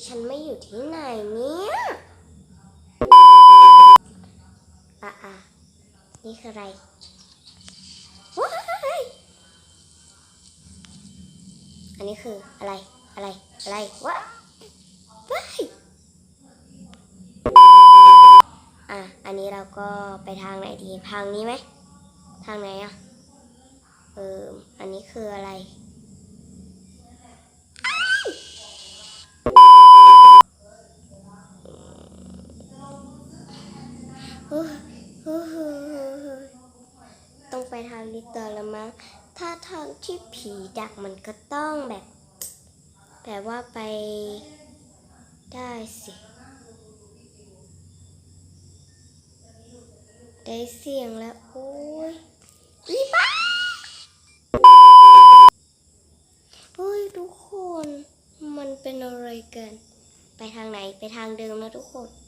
ฉันไม่อยู่ที่ไหนเนี่ยอะอะนี่คืออะไรว้ายอันนี้คืออะไรอะไรอะไรว้าว้ายอะอันนี้เราก็ไปทางไหนดีทางนี้ไหมทางไหนอะเอออันนี้คืออะไร ต้องไปทางนี้ต่อละมั้ง ถ้าทางที่ผีดักมันก็ต้องแบบแบบว่าไปได้สิ ได้เสียงแล้ว โอ้ยอีบ้าโอ้ยทุกคน มันเป็นอะไรกัน ไปทางไหน ไปทางเดิมนะทุกคน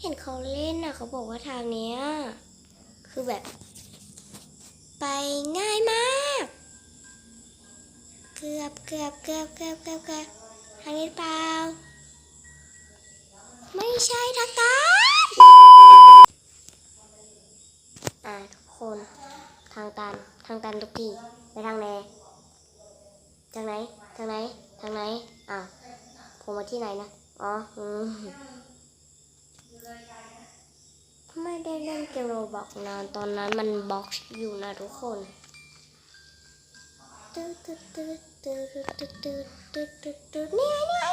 เห็นเขาเล่นนะเขาบอกว่าทางเนี้ยคือแบบ ไปง่ายมาก เกือบเกือบเกือบเกือบเกือบเกือบทางนี้เปล่า ไม่ใช่ทางตันอ่าทุกคนทางตันทางตันทุกทีไปทางไหนทางไหน ทางไหน ทางไหนอ้าวผมมาที่ไหนนะ อ๋อ อืม ไม่ได้เล่นเกมโรบอกนานตอนนั้นมันบ็อกอยู่นะทุกคนนี่นี่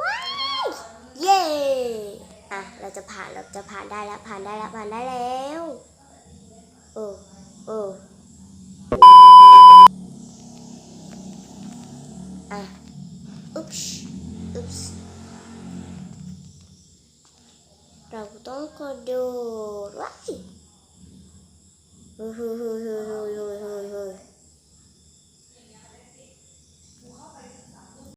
ว้าวเย่อะ เราจะผ่าน เราจะผ่านได้แล้ว ผ่านได้แล้ว ผ่านได้แล้วโอ้โอ้อะ Ups. Ups. Bravo, então, um eu... Ai!